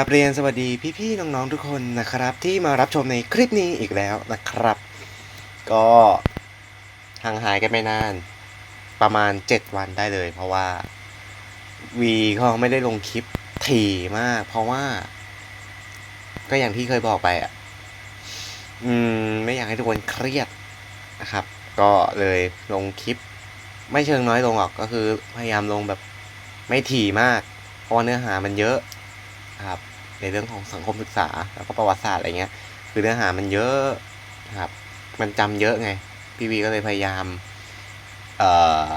ครับเรียนสวัสดีพี่ๆน้องๆทุกคนนะครับ ที่มารับชมในคลิปนี้อีกแล้วนะครับ ก็ห่างหายกันไม่นาน ประมาณ 7 วันได้เลย เพราะว่าวีเขาไม่ได้ลงคลิปถี่มาก เพราะว่า ก็อย่างที่เคยบอกไปอะ อืม ไม่อยากให้ทุกคนเครียดนะครับ ก็เลยลงคลิป ไม่เชิงน้อยลงหรอกก็คือพยายามลงแบบไม่ถี่มาก เพราะเนื้อหามันเยอะ ครับ ในเรื่องของสังคมศึกษาแล้วก็ประวัติศาสตร์อะไรเงี้ย คือเนื้อหามันเยอะครับ มันจำเยอะไง พี่วีก็เลยพยายาม เอ่อ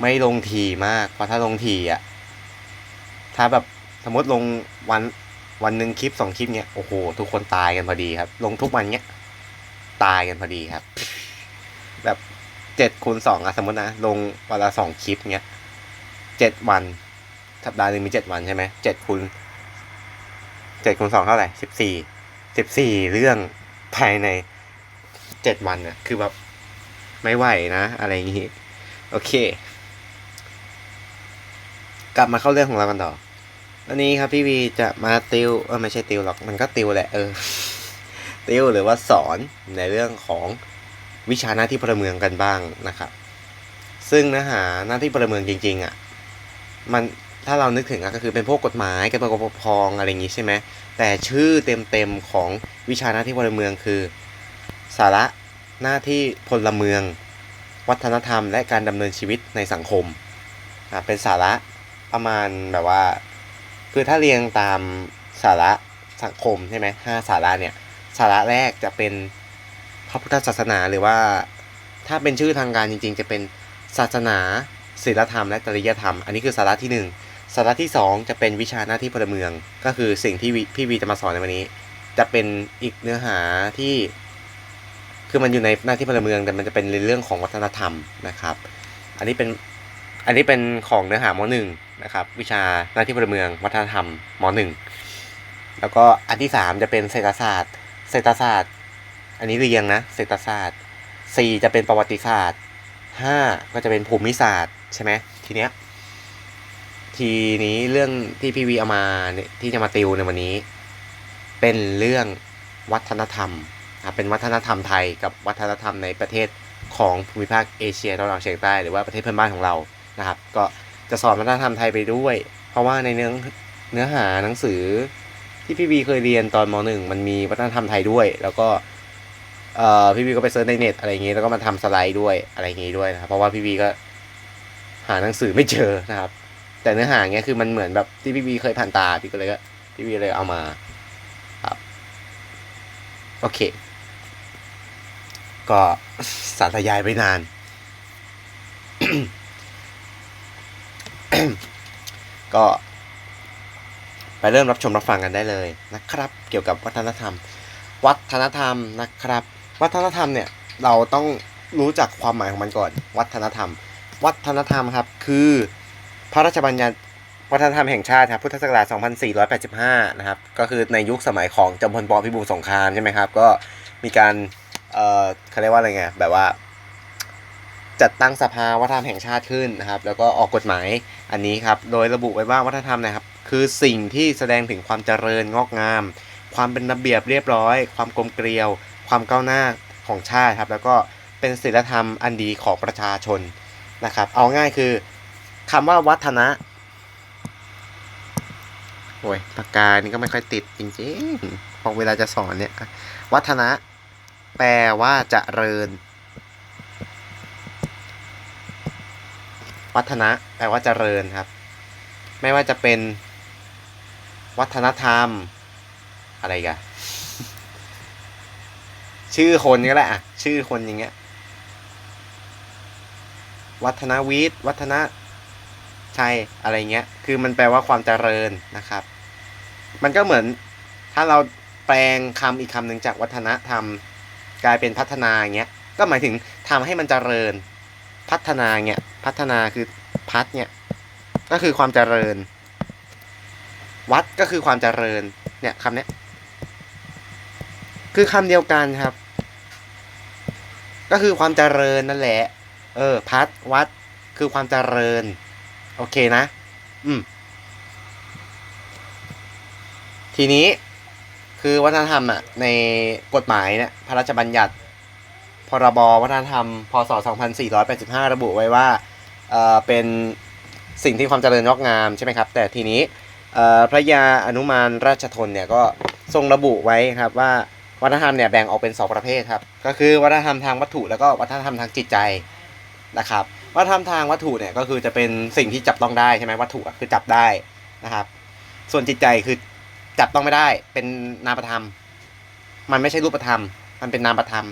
ไม่ลงทีมาก เพราะถ้าลงทีอะ ถ้าแบบสมมติลงวันวันหนึ่งคลิปสองคลิปเนี้ย โอ้โห ทุกคนตายกันพอดีครับ ลงทุกวันเนี้ย ตายกันพอดีครับ แบบเจ็ดคูณสองอะสมมตินะ ลงวันละสองคลิปเนี้ยเจ็ดวัน สัปดาห์หนึ่งมีเจ็ดวันใช่ไหมเจ็ดคูณ เจ็ดคูณสองเท่าไหร่สิบสี่สิบสี่เรื่องภายในเจ็ดวันน่ะคือแบบไม่ไหวนะ อะไรอย่างงี้ โอเค กลับมาเข้าเรื่องของเรากันต่อวันนี้ครับพี่วีจะมาติวเออไม่ใช่ติวหรอกมันก็ติวแหละเออติวหรือว่าสอนในเรื่องของวิชาหน้าที่พลเมืองกันบ้างนะครับ ซึ่งเนื้อหาหน้าที่พลเมืองจริง ๆอะ มัน ถ้าเรานึกถึงก็คือเป็นพวกกฎหมายการปกครองอะไรอย่างงี้ใช่ไหมแต่ชื่อเต็มๆของวิชาหน้าที่พลเมืองคือ สาระหน้าที่พลเมือง วัฒนธรรม และการดำเนินชีวิตในสังคมอะเป็นสาระประมาณแบบว่า คือถ้าเรียงตามสาระสังคมใช่ไหมห้าสาระเนี่ยสาระแรกจะเป็นพระพุทธศาสนาหรือว่า ถ้าเป็นชื่อทางการจริง ๆ จะเป็นศาสนาศีลธรรมและจริยธรรม อันนี้คือสาระที่หนึ่ง สาระที่สองจะเป็นวิชาหน้าที่พลเมือง ก็คือสิ่งที่พี่วีจะมาสอนในวันนี้ จะเป็นอีกเนื้อหาที่ คือมันอยู่ในหน้าที่พลเมือง แต่มันจะเป็นในเรื่องของวัฒนธรรมนะครับ อันนี้เป็นอันนี้เป็นของเนื้อหามหนึ่งนะครับ วิชาหน้าที่พลเมือง วัฒนธรรมมหนึ่งแล้วก็อันที่สามจะเป็นเศรษฐศาสตร์ เศรษฐศาสตร์ อันนี้เรียงนะเศรษฐศาสตร์สี่จะเป็นประวัติศาสตร์ห้าก็จะเป็นภูมิศาสตร์ใช่ไหมทีเนี้ย ทีนี้เรื่องที่พี่วีเอามาเนี่ยที่จะมาติวในวันนี้ เป็นเรื่องวัฒนธรรมอะเป็นวัฒนธรรมไทยกับวัฒนธรรมในประเทศของภูมิภาคเอเชียตะวันออกเฉียงใต้หรือว่าประเทศเพื่อนบ้านของเรานะครับ ก็จะสอนวัฒนธรรมไทยไปด้วย เพราะว่าในเนื้อเนื้อหาหนังสือที่พี่วีเคยเรียนตอนมหนึ่งมันมีวัฒนธรรมไทยด้วย แล้วก็เอ่อพี่วีก็ไปเซิร์ชในเน็ตอะไรอย่างงี้แล้วก็มาทำสไลด์ด้วยอะไรอย่างงี้ด้วยนะครับเพราะว่าพี่วีก็หาหนังสือไม่เจอนะครับ แต่เนื้อหาเงี้ยคือมันเหมือนแบบที่พี่วีเคยผ่านตาพี่ก็เลยก็พี่วีเลยเอามาครับโอเค ก็สาธยายไปนาน ก็ไปเริ่มรับชมรับฟังกันได้เลยนะครับ เกี่ยวกับวัฒนธรรม วัฒนธรรมนะครับ วัฒนธรรมเนี่ย เราต้องรู้จักความหมายของมันก่อน วัฒนธรรม วัฒนธรรมครับ คือ พระราชบัญญัติวัฒนธรรมแห่งชาติครับพุทธศักราช 2485 นะครับ ก็คือในยุคสมัยของจอมพลปพิบูลสงครามใช่ไหมครับ ก็มีการ เอ่อเขาเรียกว่าอะไรไง แบบว่า จัดตั้งสภาวัฒนธรรมแห่งชาติขึ้นนะครับ แล้วก็ออกกฎหมายอันนี้ครับ โดยระบุไว้ว่าวัฒนธรรมนะครับ คือสิ่งที่แสดงถึงความเจริญงอกงาม ความเป็นระเบียบเรียบร้อย ความกลมเกลียว ความก้าวหน้าของชาติครับ แล้วก็เป็นศีลธรรมอันดีของประชาชนนะครับ เอาง่ายคือ คำว่าวัฒนะ โอ้ยปากกานี่ก็ไม่ค่อยติดจริงๆพอเวลาจะสอนเนี่ย วัฒนะ แปลว่าจเจริญ วัฒนะ แปลว่าจเจริญครับ ไม่ว่าจะเป็น วัฒนธรรม อะไรกันชื่อคนก็แหละอะชื่อคนอย่างเงี้ย วัฒนวิทย์ วัฒน ชัยอะไรเงี้ย คือมันแปลว่าความเจริญนะครับ มันก็เหมือนถ้าเราแปลงคำอีกคำหนึ่งจากวัฒนธรรม กลายเป็นพัฒนาเงี้ย ก็หมายถึงทำให้มันเจริญ พัฒนาเงี้ย พัฒนาคือพัฒเนี่ย ก็คือความเจริญ วัดก็คือความเจริญ เนี่ยคำเนี้ย คือคำเดียวกันครับ ก็คือความเจริญนั่นแหละ เออ พัดวัดคือความเจริญ โอเคนะ อืม ทีนี้คือวัฒนธรรมอะ ในกฎหมายเนี่ยพระราชบัญญัติ พรบวัฒนธรรม พศ 2485 ระบุไว้ว่าเอ่อเป็นสิ่งที่ความเจริญงอกงามใช่ไหมครับ แต่ทีนี้พระยาอนุมานราชทนเนี่ยก็ทรงระบุไว้ครับว่าวัฒนธรรมเนี่ยแบ่งออกเป็นสองประเภทครับ ก็คือวัฒนธรรมทางวัตถุแล้วก็วัฒนธรรมทางจิตใจนะครับ วัฒนธรรมทางวัตถุเนี่ยก็คือจะเป็นสิ่งที่จับต้องได้ใช่ไหมวัตถุคือจับได้นะครับ ส่วนจิตใจคือจับต้องไม่ได้ เป็นนามธรรม มันไม่ใช่รูปธรรม มันเป็นนามธรรม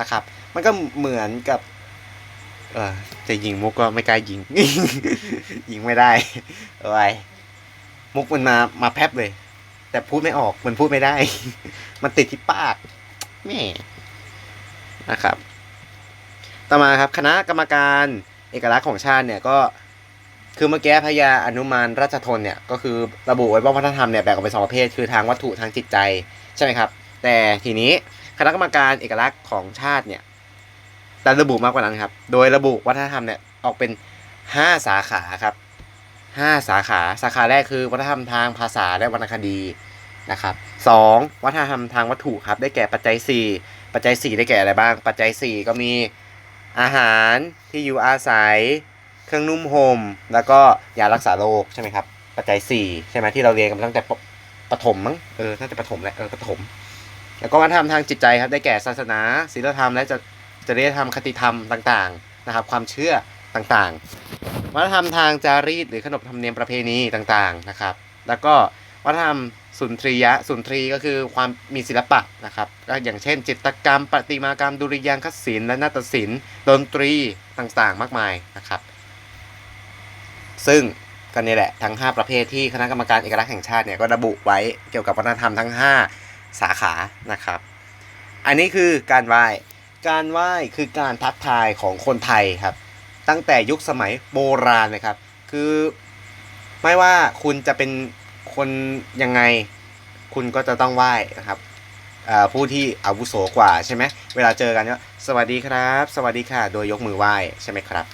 นะครับ มันก็เหมือนกับ เออจะยิงมุกก็ไม่กล้ายิง ยิงไม่ได้อาไว้มุกมันมามาแพบเลย แต่พูดไม่ออกมันพูดไม่ได้ มันติดที่ปากแม่นะครับ ต่อมาครับคณะกรรมการเอกลักษณ์ของชาติเนี่ยก็คือเมื่อกี้พระยาอนุมานราชทนเนี่ยก็คือระบุไว้ว่าวัฒนธรรมเนี่ยแบ่งออกเป็นสองประเภทคือทางวัตถุทางจิตใจใช่ไหมครับ แต่ทีนี้คณะกรรมการเอกลักษณ์ของชาติเนี่ยแต่ระบุมากกว่านั้นครับ โดยระบุวัฒนธรรมเนี่ยออกเป็น 5 สาขาครับ 5 สาขาสาขาแรกคือวัฒนธรรมทางภาษาและวรรณคดีนะครับสองวัฒนธรรมทางวัตถุครับได้แก่ปัจจัย 4 ปัจจัย 4 ได้แก่อะไรบ้าง ปัจจัย 4 ก็มี อาหารที่อยู่อาศัย เครื่องนุ่มห่มแล้วก็ยารักษาโรคใช่ไหมครับ ปัจจัย4ใช่ไหมที่เราเรียนกันตั้งแต่ปประถมมั้งเออน่าจะประถมแหละเออประถมแล้วก็วัฒนธรรมทางจิตใจครับได้แก่ศาสนาศีลธรรมและจะจริยธรรมคติธรรมต่างๆนะครับ ความเชื่อต่างๆ วัฒนธรรมทางจารีตหรือขนบธรรมเนียมประเพณีต่างๆนะครับ แล้วก็วัฒนธรรม สุนทรียะสุนทรีก็คือความมีศิลปะนะครับก็อย่างเช่น จิตรกรรม ประติมากรรม ดุริยางคศิลป์และนาฏศิลป์ดนตรีต่างๆ มากมายนะครับ ซึ่งก็นี่แหละทั้ง 5 ประเภทที่คณะกรรมการเอกลักษณ์แห่งชาติเนี่ยก็ระบุไว้เกี่ยวกับวัฒนธรรมทั้ง 5 สาขานะครับ อันนี้คือการไหว้การไหว้คือการทักทายของคนไทยครับ ตั้งแต่ยุคสมัยโบราณเลยครับ คือไม่ว่าคุณจะเป็น คนยังไงคุณก็จะต้องไหว้นะครับผู้ที่อาวุโสกว่าใช่ไหมเวลาเจอกันก็สวัสดีครับ สวัสดีค่ะ โดยยกมือไหว้ใช่ไหมครับ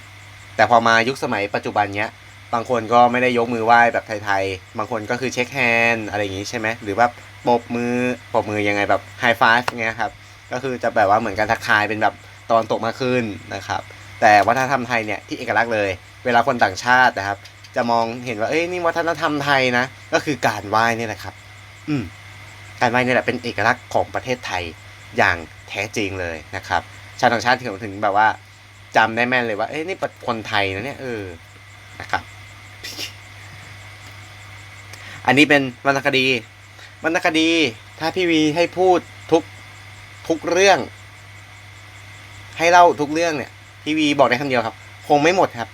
แต่พอมายุคสมัยปัจจุบันเนี้ยบางคนก็ไม่ได้ยกมือไหว้แบบไทยๆ บางคนก็คือเช็คแฮนด์อะไรอย่างงี้ใช่ไหมหรือว่าปบมือปบมือยังไงแบบไฮไฟฟ์เงี้ยครับ ก็คือจะแบบว่าเหมือนการทักทายเป็นแบบตอนตกมาขึ้นนะครับ แต่วัฒนธรรมไทยเนี่ยที่เอกลักษณ์เลย เวลาคนต่างชาตินะครับ จะมองเห็นว่าเอ้ยนี่วัฒนธรรมไทยนะ ก็คือการไหว้นี่แหละครับ อืมการไหว้นี่แหละเป็นเอกลักษณ์ของประเทศไทยอย่างแท้จริงเลยนะครับ ชาวต่างชาติถึงถึงแบบว่าจำได้แม่นเลยว่า เอ้ยนี่คนไทยนะเนี่ยเออนะครับ อันนี้เป็นวรรณคดีวรรณคดี ถ้าพี่วีให้พูดทุกทุกเรื่อง ให้เล่าทุกเรื่องเนี่ยพี่วีบอกได้คำเดียวครับ คงไม่หมดครับ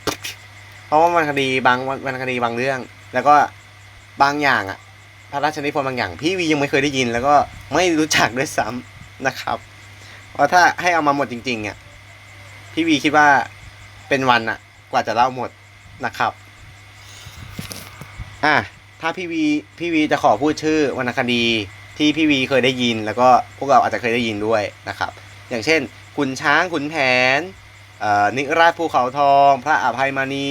เพราะว่าวรรณคดีบางวรรณคดีบางเรื่อง แล้วก็บางอย่างอะพระราชนิพนธ์บางอย่าง พี่วียังไม่เคยได้ยิน แล้วก็ไม่รู้จักด้วยซ้ำนะครับ เพราะถ้าให้เอามาหมดจริงๆอะพี่วีคิดว่าเป็นวันอะกว่าจะเล่าหมดนะครับอะถ้าพี่วีพี่วีจะขอพูดชื่อวรรณคดีที่พี่วีเคยได้ยิน แล้วก็พวกเราอาจจะเคยได้ยินด้วยนะครับ อย่างเช่นขุนช้างขุนแผน นิราชภูเขาทอง พระอภัยมณี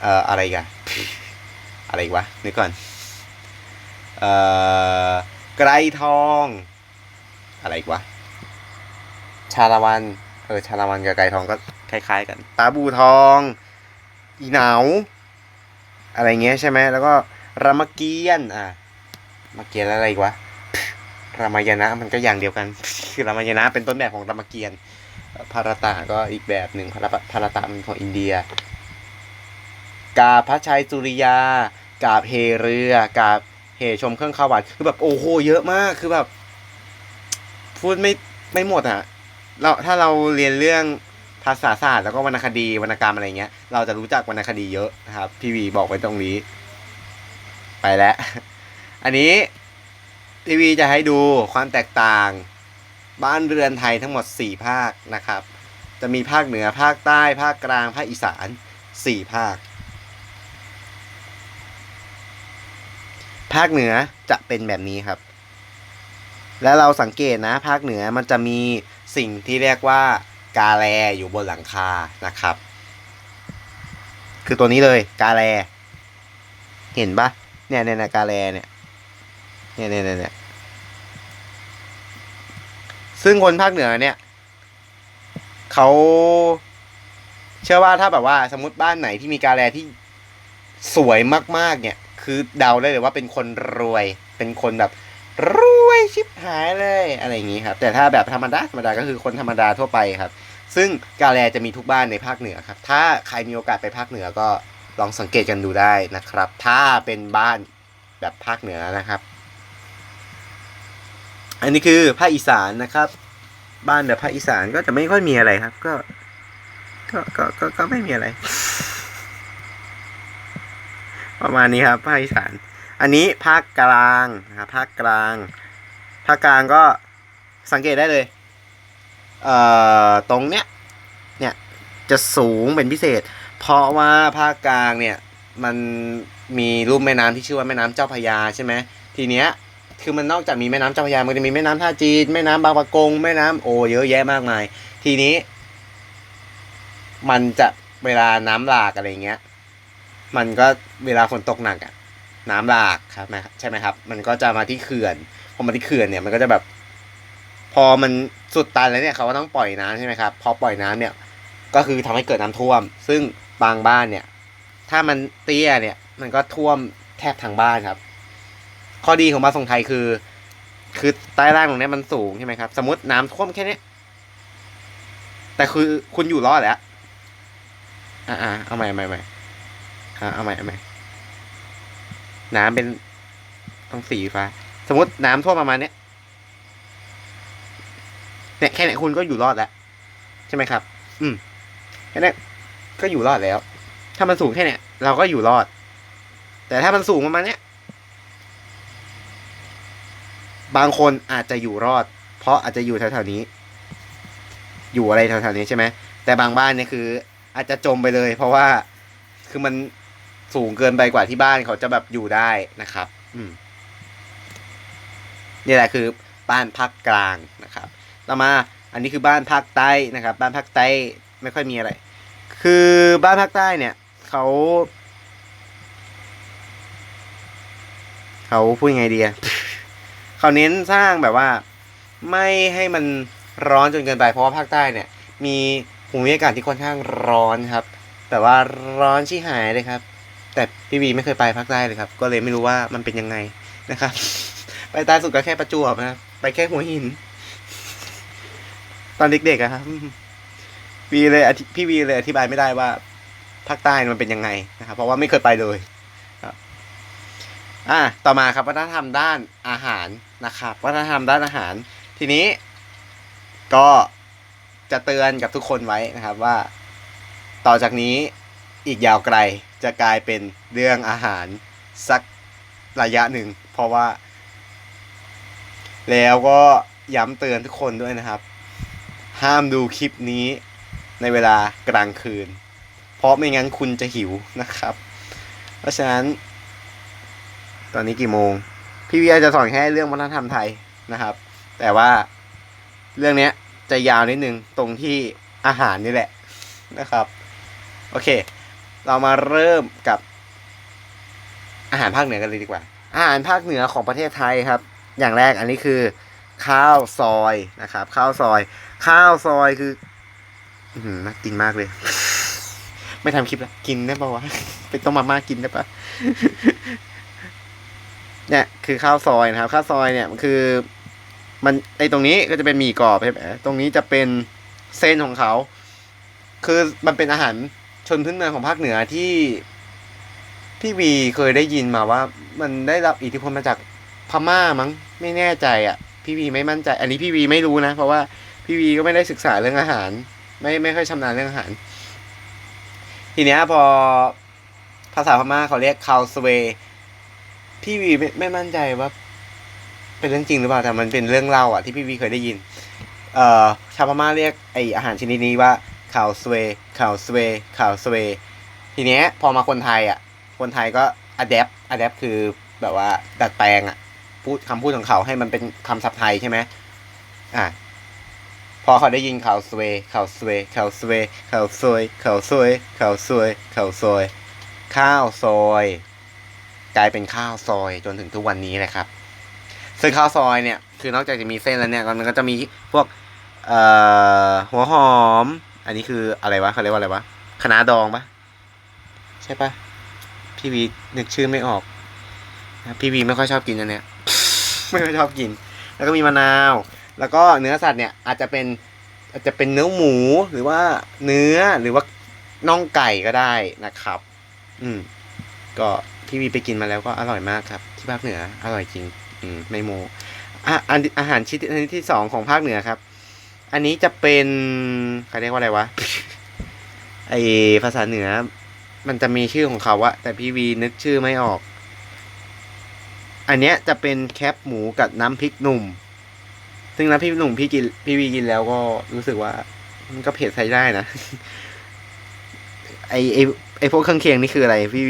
เอ่ออะไรกันอะไรอีกวะนึกก่อนเอ่อไกรทอง อะไรอีกวะชาละวันเออชาละวันกับไกรทองก็คล้ายๆ กัน ตาบูทอง อีเหนาอะไรเงี้ยใช่ไหมแล้วก็รามเกียรติ์อะรามเกียรติ์อะไรอีกวะรามายณะมันก็อย่างเดียวกัน คือรามายณะเป็นต้นแบบของรามเกียรติ์ พารตะก็อีกแบบหนึ่งพารพารตะมันของอินเดีย กาพระชัยสุริยา กาบเฮเรือกาบเฮชมเครื่องข้าวหวานคือแบบโอ้โหเยอะมากคือแบบ พูดไม่ไม่หมดอะเราถ้าเราเรียนเรื่องภาษาศาสตร์แล้วก็วรรณคดีวรรณกรรมอะไรเงี้ย เราจะรู้จักวรรณคดีเยอะนะครับ พี่วีบอกไว้ตรงนี้ ไปแล้ว อันนี้พี่วีจะให้ดูความแตกต่าง บ้านเรือนไทยทั้งหมด 4 ภาคนะครับ จะมีภาคเหนือภาคใต้ ภาคกลาง ภาคอีสาน 4 ภาค ภาคเหนือจะเป็นแบบนี้ครับ แล้วเราสังเกตนะ ภาคเหนือมันจะมีสิ่งที่เรียกว่ากาแลอยู่บนหลังคานะครับ คือตัวนี้เลยกาแล เห็นปะเนี่ยเนี่ยกาแลเนี่ยเนี่ยเนี่ยเนี่ย ซึ่งคนภาคเหนือเนี่ยเขาเชื่อว่าถ้าแบบว่า สมมติบ้านไหนที่มีกาแลที่สวยมากๆ เนี่ย คือเดาได้เลยว่าเป็นคนรวย เป็นคนแบบรวยชิบหายเลยอะไรอย่างนี้ครับ แต่ถ้าแบบธรรมดาธรรมดาก็คือคนธรรมดาทั่วไปครับ ซึ่งกาแลจะมีทุกบ้านในภาคเหนือครับ ถ้าใครมีโอกาสไปภาคเหนือก็ลองสังเกตกันดูได้นะครับ ถ้าเป็นบ้านแบบภาคเหนือนะครับ อันนี้คือภาคอีสานนะครับ บ้านแบบภาคอีสานก็จะไม่ค่อยมีอะไรครับ ก็ ก็ก็ก็ก็ไม่มีอะไร ประมาณนี้ครับ ภาคอีสาน อันนี้ภาคกลางนะครับภาคกลาง ภาคกลางก็สังเกตได้เลย เอ่อตรงเนี้ยเนี่ยจะสูงเป็นพิเศษ เพราะว่าภาคกลางเนี่ย มันมีรูปแม่น้ำที่ชื่อว่าแม่น้ำเจ้าพระยาใช่ไหมทีเนี้ย คือมันนอกจากมีแม่น้ำเจ้าพระยามันจะมีแม่น้ำท่าจีนแม่น้ำบางปะกงแม่น้ำโอเยอะแยะมากมาย ทีนี้ มันจะเวลาน้ำหลากอะไรเงี้ย มันก็เวลาฝนตกหนักอะน้ำหลากครับใช่ไหมครับ มันก็จะมาที่เขื่อนพอมาที่เขื่อนเนี่ยมันก็จะแบบ พอมันสุดตันแล้วเนี่ยเขาก็ต้องปล่อยน้ำใช่ไหมครับพอปล่อยน้ำเนี่ย ก็คือทำให้เกิดน้ำท่วม ซึ่งบางบ้านเนี่ย ถ้ามันเตี้ยเนี่ย มันก็ท่วมแทบทั้งบ้านครับ ข้อดีของบานทรงไทยคือ คือใต้ล่างตรงนี้มันสูงใช่ไหมครับ สมมติน้ำท่วมแค่นี้แต่คือคุณอยู่รอดแล้วอ่าอ่าเอาใหม่เอาใหม่เอาใหม่อ่าเอาใหม่เอาใหม่น้ำเป็นต้องสีฟ้า สมมติน้ำท่วมประมาณเนี้ยเนี่ยแค่เนี้ยคุณก็อยู่รอดแล้วใช่ไหมครับ อืมแค่เนี้ยก็อยู่รอดแล้ว ถ้ามันสูงแค่เนี้ยเราก็อยู่รอด แต่ถ้ามันสูงประมาณเนี้ย บางคนอาจจะอยู่รอด เพราะอาจจะอยู่แถวๆนี้ อยู่อะไรแถวๆนี้ใช่ไหมแต่บางบ้านเนี่ยคือ อาจจะจมไปเลย เพราะว่าคือมันสูงเกินไปกว่าที่บ้านเขาจะแบบอยู่ได้นะครับ อืมนี่แหละคือบ้านภาคกลางนะครับ ต่อมาอันนี้คือบ้านภาคใต้นะครับ บ้านภาคใต้ไม่ค่อยมีอะไร คือบ้านภาคใต้เนี่ยเขาเขาพูดยังไงดีอะ เขาเน้นสร้างแบบว่า ไม่ให้มันร้อนจนเกินไปเพราะว่าภาคใต้เนี่ย มีภูมิอากาศที่ค่อนข้างร้อนครับ แต่ว่าร้อนชิหายเลยครับ แต่พี่วีไม่เคยไปภาคใต้เลยครับ ก็เลยไม่รู้ว่ามันเป็นยังไงนะครับ ไปใต้สุดก็แค่ประจวบนะไปแค่หัวหิน ตอนเด็กๆอะครับวีเลยพี่วีเลยอธิบายไม่ได้ว่าภาคใต้มันเป็นยังไงนะครับ เพราะว่าไม่เคยไปเลย อ่าต่อมาครับวัฒนธรรมด้านอาหารนะครับ วัฒนธรรมด้านอาหาร ทีนี้ ก็จะเตือนกับทุกคนไว้นะครับว่า ต่อจากนี้อีกยาวไกลจะกลายเป็นเรื่องอาหารสักระยะหนึ่ง เพราะว่า แล้วก็ย้ำเตือนทุกคนด้วยนะครับ ห้ามดูคลิปนี้ในเวลากลางคืน เพราะไม่งั้นคุณจะหิวนะครับ เพราะฉะนั้น ตอนนี้กี่โมง พี่วิอาจะสอนแค่เรื่องวัฒนธรรมไทยนะครับ แต่ว่าเรื่องเนี้ยจะยาวนิดนึงตรงที่อาหารนี่แหละนะครับ โอเค เรามาเริ่มกับ อาหารภาคเหนือกันเลยดีกว่า อาหารภาคเหนือของประเทศไทยครับ อย่างแรกอันนี้คือ ข้าวซอยนะครับ ข้าวซอย ข้าวซอยคือน่ากินมากเลย ไม่ทำคลิปแล้วกินได้ปะวะเป็นต้มมาม่ากินได้ปะ เนี่ยคือข้าวซอยนะครับ ข้าวซอยเนี่ยมันคือมันไอตรงนี้ก็จะเป็นหมี่กรอบใช่ไหมตรงนี้จะเป็นเส้นของเขา คือมันเป็นอาหารชนพื้นเมืองของภาคเหนือที่พี่วีเคยได้ยินมาว่า มันได้รับอิทธิพลมาจากพม่ามั้งไม่แน่ใจอะ พี่วีไม่มั่นใจ อันนี้พี่วีไม่รู้นะ เพราะว่าพี่วีก็ไม่ได้ศึกษาเรื่องอาหาร ไม่ไม่ค่อยชำนาญเรื่องอาหาร ทีเนี้ยพอภาษาพม่าเขาเรียกคาวสเว พี่วีไม่ไม่มั่นใจว่า เป็นเรื่องจริงหรือเปล่าแต่มันเป็นเรื่องเล่าอะที่พี่วีเคยได้ยิน เอ่อชาวพม่าเรียกไออาหารชนิดนี้ว่าคาวสเวคาวสเวคาวสเวทีเนี้ย พอมาคนไทยอะ คนไทยก็อัดแอปอัดแอปคือแบบว่าดัดแปลงอะพูดคำพูดของเขาให้มันเป็นคำศัพท์ไทยใช่ไหมอะพอเขาได้ยินข่าวสเวข่าวสเวข่าวสเวข่าวซวยข่าวซวยข่าวซวยข่าวซวยข้าวซอย กลายเป็นข้าวซอยจนถึงทุกวันนี้เลยครับ ซึ่งข้าวซอยเนี่ย คือนอกจากจะมีเส้นแล้วเนี่ยมันก็จะมีพวกเอ่อหัวหอม อันนี้คืออะไรวะเขาเรียกว่าอะไรวะคะนาดองปะใช่ปะพี่วีนึกชื่อไม่ออกพี่วีไม่ค่อยชอบกินอันเนี้ยไม่ค่อยชอบกิน แล้วก็มีมะนาว แล้วก็เนื้อสัตว์เนี่ยอาจจะเป็นอาจจะเป็นเนื้อหมูหรือว่าเนื้อหรือว่าน่องไก่ก็ได้นะครับ อืม ก็พี่วีไปกินมาแล้วก็อร่อยมากครับที่ภาคเหนืออร่อยจริง อืมไม่โมอะอันอาหารชิ้นที่สองของภาคเหนือครับ อันนี้จะเป็นเขาเรียกว่าอะไรวะไอภาษาเหนือ มันจะมีชื่อของเขาอะแต่พี่วีนึกชื่อไม่ออก อันเนี้ยจะเป็นแคปหมูกับน้ำพริกหนุ่ม ซึ่งน้ำพริกหนุ่มพี่กินพี่วีกินแล้วก็รู้สึกว่า มันก็เผ็ดใช้ได้นะไอไอ ไอพวกเครื่องเคียงนี่คืออะไร พี่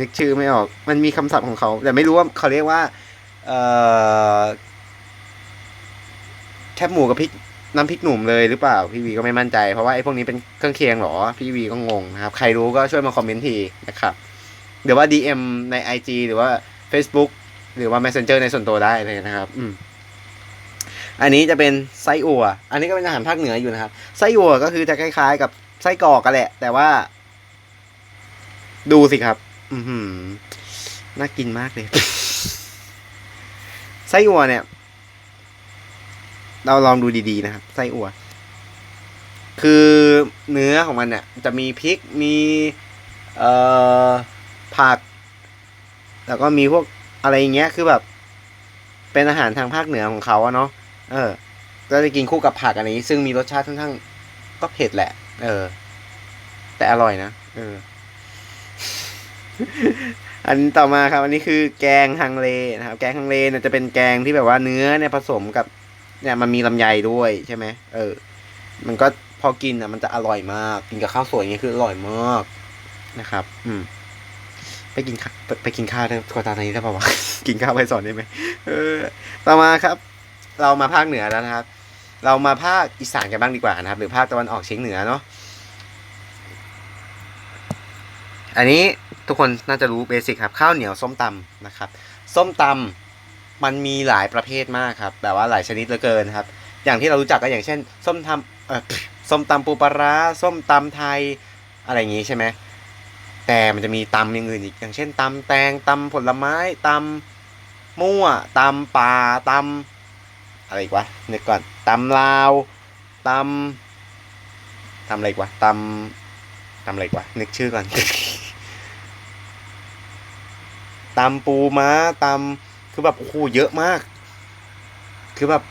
นึกชื่อไม่ออก มันมีคำศัพท์ของเขา แต่ไม่รู้ว่าเขาเรียกว่า เอ่อแคบหมูกับพริกน้ำพริกหนุ่มเลยหรือเปล่าพี่วีก็ไม่มั่นใจ เพราะว่าไอ้พวกนี้เป็นเครื่องเคียงเหรอ พี่วีก็งงนะครับ ใครรู้ก็ช่วยมาคอมเมนต์ทีนะครับหรือว่า DM ใน IG หรือว่า Facebook หรือว่า Messenger ในส่วนตัวได้เลยนะครับ อืมอันนี้จะเป็นไส้อั่ว อันนี้ก็เป็นอาหารภาคเหนืออยู่นะครับ ไส้อั่วก็คือจะคล้ายๆ กับไส้กรอกกันแหละ แต่ว่า ดูสิครับ อือหือน่ากินมากเลย ไส้อัวเนี่ย เราลองดูดีๆนะครับ ไส้อัว คือเนื้อของมันเนี่ย จะมีพริก มี เอ่อ ผัก แล้วก็มีพวกอะไรอย่างเงี้ย คือแบบ เป็นอาหารทางภาคเหนือของเขาอะเนาะ เออ ก็จะกินคู่กับผักอันนี้ ซึ่งมีรสชาติค่อนข้างก็เผ็ดแหละ เออ แต่อร่อยนะ เออ อันต่อมาครับ อันนี้คือแกงฮังเลนะครับ แกงฮังเลเนี่ยจะเป็นแกงที่แบบว่าเนื้อเนี่ยผสมกับ เนี่ยมันมีลำไยด้วยใช่ไหมเออ มันก็พอกินอะ มันจะอร่อยมาก กินกับข้าวสวยอย่างเงี้ยคืออร่อยมากนะครับ อืม ไปกินข้าวไปไปกินข้าวได้กวาตอนนี้ได้ป่าวะ กินข้าวไปสอนได้ไหมเออ ต่อมาครับ เรามาภาคเหนือแล้วนะครับ เรามาภาคอีสานกันบ้างดีกว่านะครับ หรือภาคตะวันออกเฉียงเหนือเนาะ อันนี้ทุกคนน่าจะรู้เบสิกครับ ข้าวเหนียวส้มตำนะครับ ส้มตำมันมีหลายประเภทมากครับแบบว่าหลายชนิดเหลือเกินครับ อย่างที่เรารู้จักก็อย่างเช่น ส้มตำเออส้มตำปูปลาร้าส้มตำไทยอะไรอย่างงี้ใช่ไหมแต่มันจะมีตำอย่างอื่นอีกอย่างเช่นตำแตงตำผลไม้ตำมั่วตำปลาตำอะไรอีกวะนึกก่อนตำลาวตำตำอะไรอีกวะตำตำอะไรอีกวะนึกชื่อก่อน ตำปูม้าตำคือแบบโอ้โหเยอะมาก คือแบบ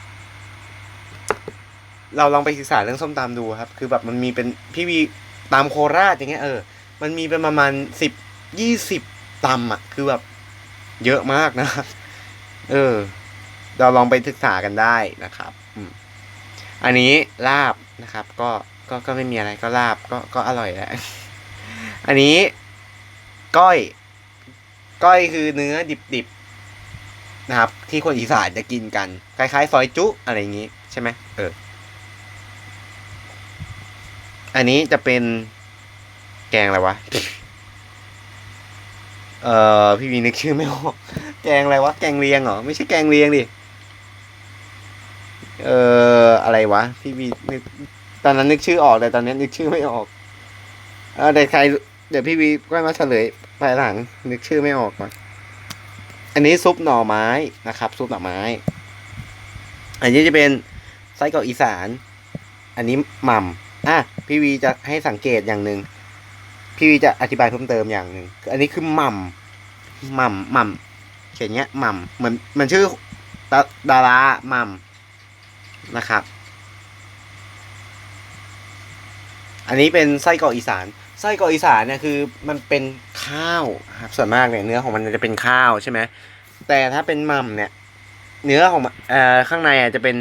เราลองไปศึกษาเรื่องส้มตำดูครับ คือแบบมันมีเป็นพี่วีตำโคราชอย่างเงี้ยเออ มันมีเป็นประมาณสิบยี่สิบตำอะ คือแบบเยอะมากนะครับเออ เราลองไปศึกษากันได้นะครับ อืมอันนี้ลาบนะครับ ก็ก็ก็ไม่มีอะไรก็ลาบก็ก็อร่อยแหละอันนี้ก้อย ก้อยคือเนื้อดิบๆนะครับ ที่คนอีสานจะกินกัน คล้ายๆ ซอยจุอะไรอย่างงี้ ใช่ไหมเออ อันนี้จะเป็นแกงอะไรวะ เอ่อ พี่วีนึกชื่อไม่ออกแกงอะไรวะ แกงเลียงเหรอ ไม่ใช่แกงเลียงดิ เอ่อ อะไรวะ พี่วีนึกตอนนั้นนึกชื่อออกแต่ตอนนี้นึกชื่อไม่ออก เออแต่ใคร เดี๋ยวพี่วีก็มาเฉลย ภายหลังนึกชื่อไม่ออกก่อนอันนี้ซุปหน่อไม้นะครับ ซุปหน่อไม้ อันนี้จะเป็นไส้กรอกอีสาน อันนี้หม่ำอะพี่วีจะให้สังเกตอย่างหนึ่งพี่วีจะอธิบายเพิ่มเติมอย่างหนึ่งอันนี้คือหม่ำหม่ำหม่ำเขียนเงี้ยหม่ำเหมือนมันชื่อดาดาราหม่ำนะครับ อันนี้เป็นไส้กรอกอีสาน ไส้กรอกอีสานเนี่ยคือมันเป็นข้าวครับส่วนมากเนี่ยเนื้อของมันจะเป็นข้าวใช่ไหมแต่ถ้าเป็นหม่ำเนี่ย เนื้อของเอ่อข้างในอะจะเป็น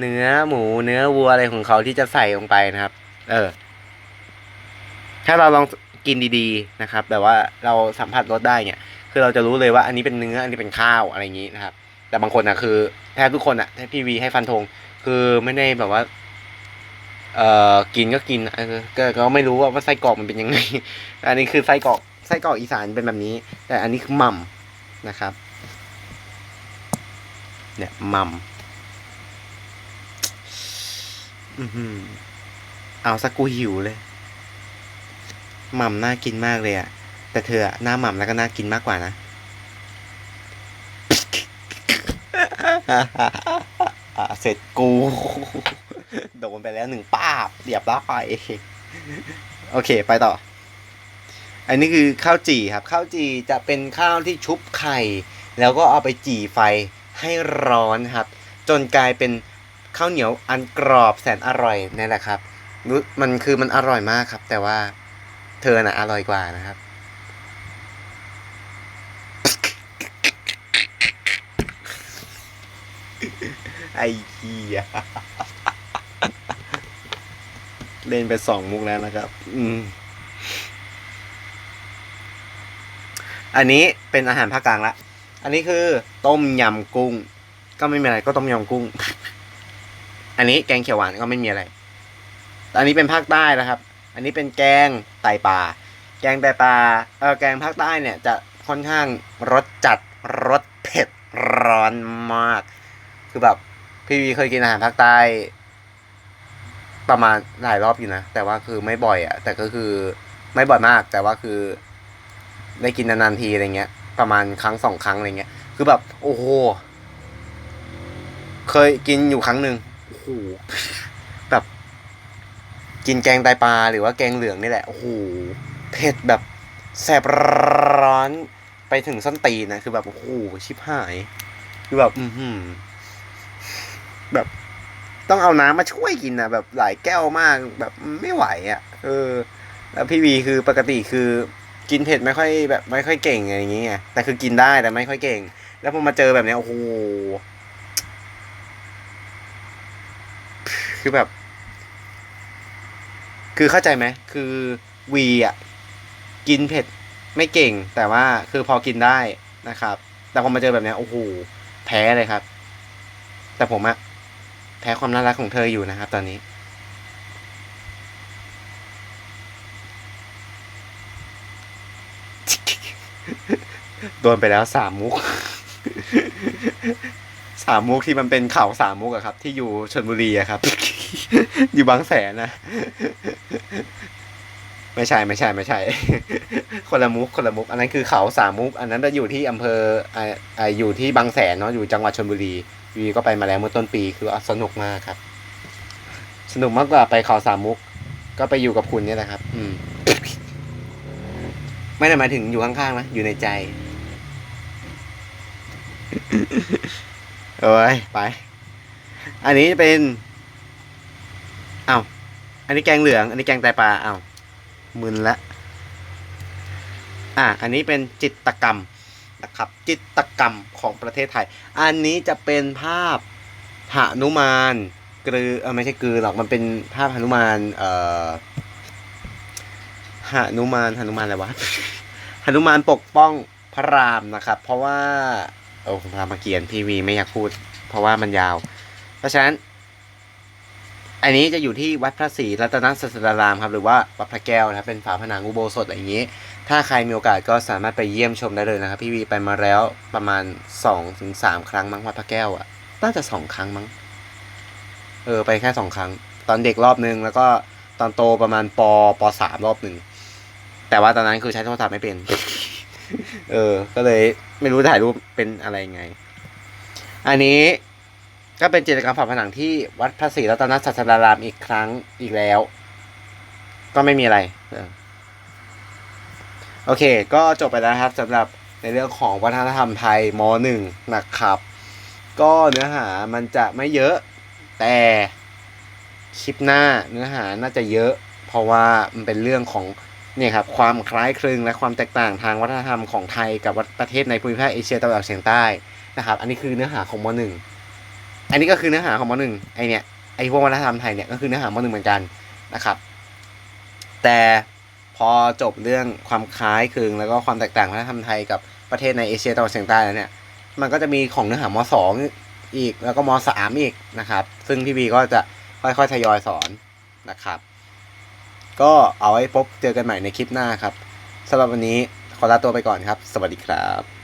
เนื้อหมูเนื้อวัวอะไรของเขาที่จะใส่ลงไปนะครับ เออ ถ้าเราลองกินดีๆนะครับ แบบว่าเราสัมผัสรสได้เนี่ย คือเราจะรู้เลยว่าอันนี้เป็นเนื้ออันนี้เป็นข้าวอะไรอย่างนี้นะครับ แต่บางคนอะคือแทบทุกคนอะให้พี่วีให้ฟันธงคือไม่ได้แบบว่า เอ่อกินก็กินก็ก็ไม่รู้ว่าไส้กรอกมันเป็นยังไง อันนี้คือไส้กรอกไส้กรอกอีสานเป็นแบบนี้ แต่อันนี้คือหม่ำนะครับ เนี่ยมัมอื้อหือเอาสักกูหิวเลยมัมน่ากินมากเลยอะแต่เธออะหน้ามัมแล้วก็น่ากินมากกว่านะเสร็จกู โดนไปแล้วหนึ่งป้าบเรียบร้อยโอเค ไปต่อ อันนี้คือข้าวจี่ครับ ข้าวจี่จะเป็นข้าวที่ชุบไข่ แล้วก็เอาไปจี่ไฟให้ร้อนครับ จนกลายเป็นข้าวเหนียวอันกรอบแสนอร่อยนี่แหละครับมันคือมันอร่อยมากครับ แต่ว่าเธอน่ะอร่อยกว่านะครับ ไอ้เหี้ย เล่นไปสองมุกแล้วนะครับ อืม อันนี้เป็นอาหารภาคกลางละ อันนี้คือ ต้มยำกุ้ง ก็ไม่มีอะไรก็ต้มยำกุ้ง อันนี้แกงเขียวหวานก็ไม่มีอะไร อันนี้เป็นภาคใต้นะครับ อันนี้เป็นแกงไตปลา แกงไตปลา เออแกงภาคใต้เนี่ย จะค่อนข้างรสจัดรสเผ็ดร้อนมาก คือแบบพี่วีเคยกินอาหารภาคใต้ ประมาณหลายรอบอยู่นะ แต่ว่าคือไม่บ่อยอะ่ะ แต่ก็คือไม่บ่อยมาก แต่ว่าคือได้กินนานๆทีอะไรเงี้ย ประมาณครั้งสองครั้งอะไรเงี้ย คือแบบโอ้โห เคยกินอยู่ครั้งหนึ่งโอ้โหแบบกินแกงไตปลาหรือว่าแกงเหลืองนี่แหละ โอ้โห เผ็ดแบบแสบร้อนไปถึงส้นตีนนะ คือแบบโอ้โหชิบหาย คือแบบ อือหือแบบ ต้องเอาน้ำมาช่วยกินนะแบบหลายแก้วมากแบบไม่ไหวอะ่ะ เออ แล้วพี่วีคือปกติคือกินเผ็ดไม่ค่อยแบบไม่ค่อยเก่งอะไรอย่างเงี้ยแต่คือกินได้แต่ไม่ค่อยเก่ง แล้วพอมาเจอแบบเนี้ยโอ้โหคือแบบ คือเข้าใจไหมคือวีอะกินเผ็ดไม่เก่ง แต่ว่าคือพอกินได้นะครับ แต่พอมาเจอแบบเนี้ยโอ้โหแพ้เลยครับ แต่ผมอะ พ้ความน่ารักของเธออยู่นะครับ ตอนนี้ โดนไปแล้วสามมุก สามมุกที่มันเป็นเขาสามมุกอะครับ ที่อยู่ชนบุรีอะครับ อยู่บางแสนนะ ไม่ใช่ไม่ใช่ไม่ใช่ คนละมุกคนละมุก อันนั้นคือเขาสามมุก อันนั้นจะอยู่ที่อำเภออ่าอ่าอยู่ที่บางแสนเนาะอยู่จังหวัดชนบุรี วีก็ไปมาแล้วเมื่อต้นปีคือสนุกมากครับ สนุกมากกว่าไปเขาสามมุก ก็ไปอยู่กับคุณเนี่ยแหละครับ อืม ไม่ได้หมายถึงอยู่ข้างๆนะอยู่ในใจโอ้ยไป อันนี้เป็นอ้าวอันนี้แกงเหลือง อันนี้แกงไตปลาอ้าวมึนละ อะ อันนี้เป็นจิตรกรรม นะครับจิตกรรมของประเทศไทย อันนี้จะเป็นภาพหนุมานกรือเออไม่ใช่กรือหรอกมันเป็นภาพหนุมานเอ่อหนุมานหนุมานอะไรวะหนุมานปกป้องพระรามนะครับ เพราะว่าโอ้ผมรามเกียรติพีวีไม่อยากพูด เพราะว่ามันยาว เพราะฉะนั้น อันนี้จะอยู่ที่วัดพระศรีรัตนศาสดารามครับ หรือว่าวัดพระแก้วนะครับเป็นฝาผนังอุโบสถอะไรอย่างนี้ ถ้าใครมีโอกาสก็สามารถไปเยี่ยมชมได้เลยนะครับ พี่วีไปมาแล้วประมาณสองถึงสามครั้งมั้งวัดพระแก้วอะ่ะน่าจะสองครั้งมั้ง เออ ไปแค่สองครั้ง ตอนเด็กรอบนึงแล้วก็ตอนโตประมาณปปสามรอบหนึ่ง แต่ว่าตอนนั้นคือใช้โทรศัพท์ไม่เป็น เออ ก็เลยไม่รู้ถ่ายรูปเป็นอะไรไง อันนี้ก็เป็นจิตรกรรมฝาผนังที่วัดพระศรีรัตนศาสดารามอีกครั้งอีกแล้ว ก็ไม่มีอะไร เออ โอเค ก็จบไปแล้วครับสำหรับในเรื่องของวัฒนธรรมไทยมหนึ่งนะครับ ก็เนื้อหามันจะไม่เยอะแต่คลิปหน้าเนื้อหาน่าจะเยอะ เพราะว่ามันเป็นเรื่องของเนี่ยครับความคล้ายคลึงและความแตกต่างทางวัฒนธรรมของไทยกับประเทศในภูมิภาคเอเชียตะวันออกเฉียงใต้นะครับอันนี้คือเนื้อหาของมหนึ่งอันนี้ก็คือเนื้อหาของมหนึ่งไอเนี่ยไอพวกวัฒนธรรมไทยเนี่ยก็คือเนื้อหามหนึ่งเหมือนกันนะครับ แต่ พอจบเรื่องความคล้ายคลึงแล้วก็ความแตกต่างวัฒนธรรมไทยกับประเทศในเอเชียตะวันออกเฉียงใต้แล้วเนี่ย มันก็จะมีของเนื้อหามสองอีกแล้วก็มสามอีกนะครับ ซึ่งพี่บีก็จะค่อยๆทยอยสอนนะครับ ก็เอาไว้พบเจอกันใหม่ในคลิปหน้าครับสำหรับวันนี้ขอลาตัวไปก่อนครับ สวัสดีครับ